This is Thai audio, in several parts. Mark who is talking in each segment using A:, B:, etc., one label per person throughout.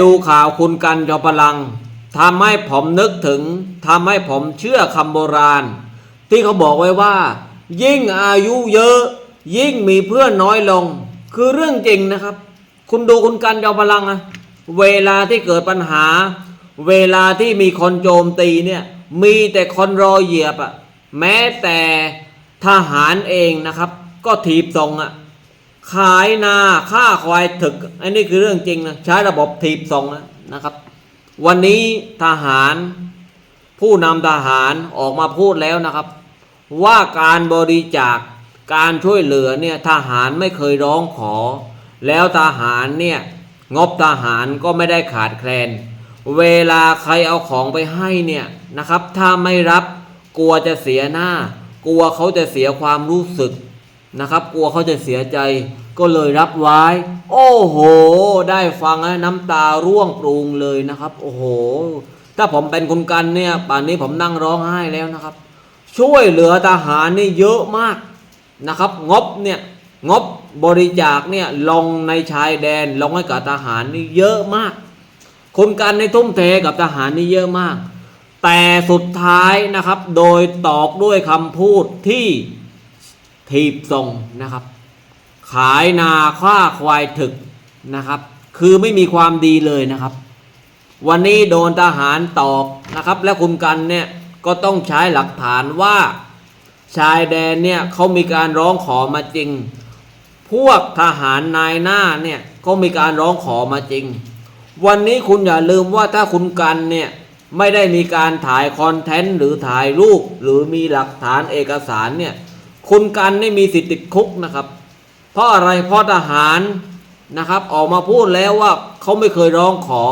A: ดูข่าวคุณกันจอมพลังทำให้ผมนึกถึงทำให้ผมเชื่อคำโบราณ ที่เขาบอกไว้ว่า ยิ่งอายุเยอะ ยิ่งมีเพื่อนน้อยลง คือเรื่องจริงนะครับ คุณดูคุณกันจอมพลังอะเวลาที่เกิดปัญหา เวลาที่มีคนโจมตีเนี่ยมีแต่คนรอเหยียบอะแม้แต่ทหารเองนะครับ ก็ถีบส่งอะ ขายนาค่าควายถึก อันนี้คือเรื่องจริงนะใช้ระบบถีบส่งนะนะครับ วันนี้ทหารผู้นำทหารออกมาพูดแล้วนะครับ ว่าการบริจาคการช่วยเหลือเนี่ยทหารไม่เคยร้องขอ แล้วทหารเนี่ยงบทหารก็ไม่ได้ขาดแคลน เวลาใครเอาของไปให้เนี่ยนะครับ ถ้าไม่รับกลัวจะเสียหน้า กลัวเขาจะเสียความรู้สึก นะครับ กลัวเขาจะเสียใจก็เลยรับไว้ โอ้โห ได้ฟังแล้วน้ำตาร่วงปรุงเลยนะครับ โอ้โห ถ้าผมเป็นคุณกันเนี่ยป่านนี้ผมนั่งร้องไห้แล้วนะครับ ช่วยเหลือทหารนี่เยอะมากนะครับ งบเนี่ยงบบริจาคเนี่ยลงในชายแดนลงให้กับทหารนี่เยอะมากคุณกันในทุ่มเทกับทหารนี่เยอะมาก แต่สุดท้ายนะครับ โดยตอกด้วยคำพูดที่ ถีบส่งนะครับ ขายนาค่าควายถึกนะครับ คือไม่มีความดีเลยนะครับ วันนี้โดนทหารตอกนะครับ และคุณกันเนี่ยก็ต้องใช้หลักฐานว่าชายแดนเนี่ยเขามีการร้องขอมาจริง พวกทหารนายหน้าเนี่ยก็มีการร้องขอมาจริง วันนี้คุณอย่าลืมว่าถ้าคุณกันเนี่ยไม่ได้มีการถ่ายคอนเทนต์หรือถ่ายรูปหรือมีหลักฐานเอกสารเนี่ย คุณกันไม่มีสิทธิ์ติดคุกนะครับ เพราะอะไรเพราะทหารนะครับออกมาพูดแล้วว่าเขาไม่เคยร้องขอ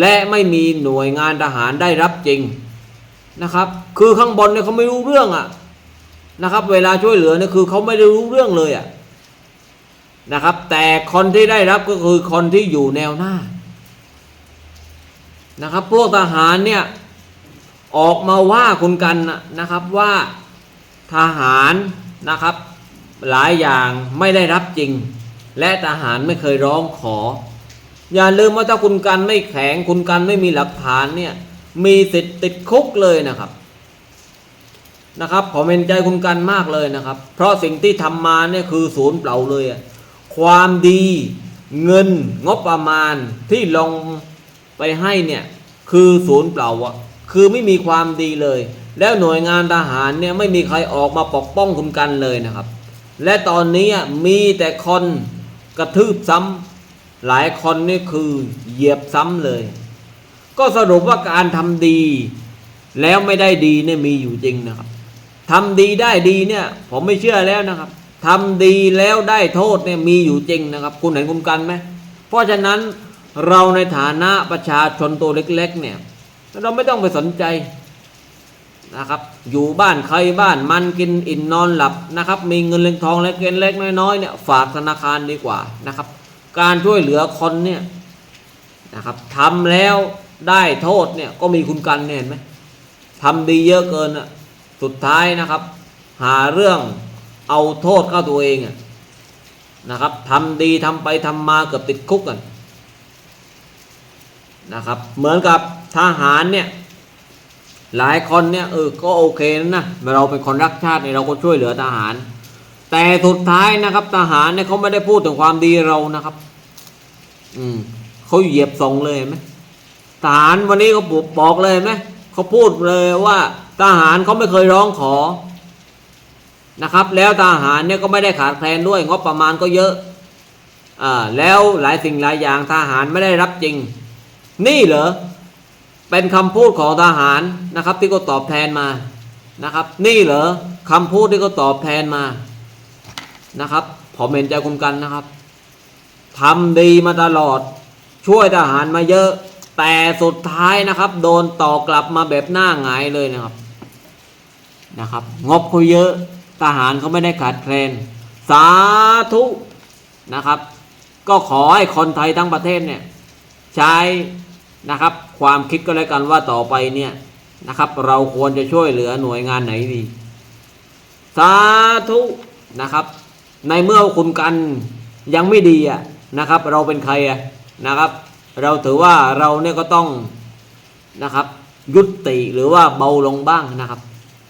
A: และไม่มีหน่วยงานทหารได้รับจริงนะครับ คือข้างบนเนี่ยเขาไม่รู้เรื่องอะนะครับ เวลาช่วยเหลือเนี่ยคือเขาไม่ได้รู้เรื่องเลยอะนะครับ แต่คนที่ได้รับก็คือคนที่อยู่แนวหน้านะครับ พวกทหารเนี่ยออกมาว่าคุณกันนะครับว่า ทหารนะครับ หลายอย่างไม่ได้รับจริง และทหารไม่เคยร้องขอ อย่าลืมว่าถ้าคุณกันไม่แข็งคุณกันไม่มีหลักฐานเนี่ยมีสิทธิ์ติดคุกเลยนะครับนะครับผมเห็นใจคุณกันมากเลยนะครับ เพราะสิ่งที่ทำมาเนี่ยคือศูนย์เปล่าเลย ความดีเงินงบประมาณที่ลงไปให้เนี่ยคือศูนย์เปล่าอะคือไม่มีความดีเลย แล้วหน่วยงานทหารเนี่ยไม่มีใครออกมาปกป้องคุณกันเลยนะครับ และตอนนี้มีแต่คนกระทืบซ้ำหลายคนนี่คือเหยียบซ้ำเลย ก็สรุปว่าการทำดี แล้วไม่ได้ดีเนี่ยมีอยู่จริงนะครับทำดีได้ดีเนี่ยผมไม่เชื่อแล้วนะครับทำดีแล้วได้โทษเนี่ยมีอยู่จริงนะครับ คุณเห็นคุณกันไหมเพราะฉะนั้นเราในฐานะประชาชนตัวเล็กๆเนี่ยเราไม่ต้องไปสนใจ นะครับอยู่บ้านใครบ้านมันกินอิ่นนอนหลับนะครับมีเงินเล็กทองเล็กเกินเล็กน้อยๆเนี่ยฝากธนาคารดีกว่านะครับ การช่วยเหลือคนเนี่ยนะครับทำแล้วได้โทษเนี่ยก็มีคุณกันเห็นไหมทำดีเยอะเกินอะสุดท้ายนะครับ หาเรื่องเอาโทษเข้าตัวเองอะนะครับทำดีทำไปทำมาเกือบติดคุกกันนะครับเหมือนกับทหารเนี่ย หลายคนเนี่ยเออก็โอเคนะเราเป็นคนรักชาติเนี่ยเราก็ช่วยเหลือทหาร แต่สุดท้ายนะครับทหารเนี่ยเขาไม่ได้พูดถึงความดีเรานะครับ อืมเขาเหยียบส่งเลยไหมทหารวันนี้เขาบอกเลยไหมเขาพูดเลยว่าทหารเขาไม่เคยร้องขอนะครับ แล้วทหารเนี่ยก็ไม่ได้ขาดแคลนด้วยงบประมาณก็เยอะอ่าแล้วหลายสิ่งหลายอย่างทหารไม่ได้รับจริง นี่เหรอ เป็นคำพูดของทหารนะครับ ที่เขาตอบแทนมานะครับ นี่เหรอคำพูดที่เขาตอบแทนมานะครับผมเห็นใจคุณกันนะครับทำดีมาตลอด ช่วยทหารมาเยอะ แต่สุดท้ายนะครับ โดนต่อกลับมาแบบหน้าหงายเลยนะครับนะครับ งบเขาเยอะทหารเขาไม่ได้ขาดแคลนสาธุนะครับ ก็ขอให้คนไทยทั้งประเทศเนี่ย ใช้ นะครับ ความคิดก็แล้วกันว่าต่อไปเนี่ยนะครับ เราควรจะช่วยเหลือหน่วยงานไหนดี สาธุนะครับ ในเมื่อคุณกันยังไม่ดีอะนะครับ เราเป็นใครอะนะครับ เราถือว่าเราเนี่ยก็ต้องนะครับ ยุติหรือว่าเบาลงบ้างนะครับ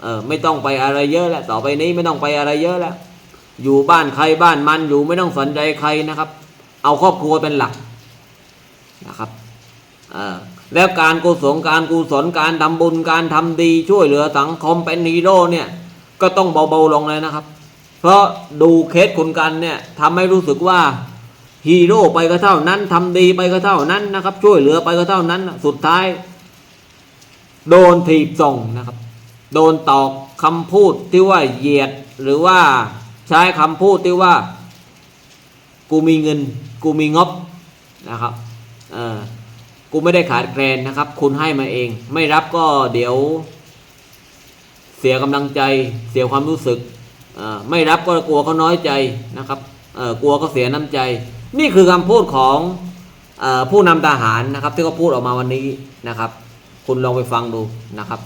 A: เออไม่ต้องไปอะไรเยอะแล้วต่อไปนี้ไม่ต้องไปอะไรเยอะแล้วอยู่บ้านใครบ้านมันอยู่ไม่ต้องสนใจใครนะครับ เอาครอบครัวเป็นหลักนะครับ แล้วการกุศลการกุศลการทำบุญการทำดีช่วยเหลือสังคมเป็นฮีโร่เนี่ยก็ต้องเบาๆลงเลยนะครับ เพราะดูเคสคุณกันเนี่ยทำให้รู้สึกว่าฮีโร่ไปก็เท่านั้นทำดีไปก็เท่านั้นนะครับ ช่วยเหลือไปก็เท่านั้น สุดท้าย โดนถีบส่งนะครับ โดนตอกคำพูดที่ว่าเหยียดหรือว่าใช้คำพูดที่ว่า กูมีเงิน กูมีงบนะครับ เออ กูไม่ได้ขาดแคลนนะครับ คุณให้มาเอง ไม่รับก็เดี๋ยว เสียกำลังใจ เสียความรู้สึกไม่รับก็กลัวเขาน้อยใจนะครับกลัวเขาเสียน้ำใจ นี่คือคำพูดของอผู้นำทหารนะครับ ที่เขาพูดออกมาวันนี้นะครับ คุณลองไปฟังดูนะครับ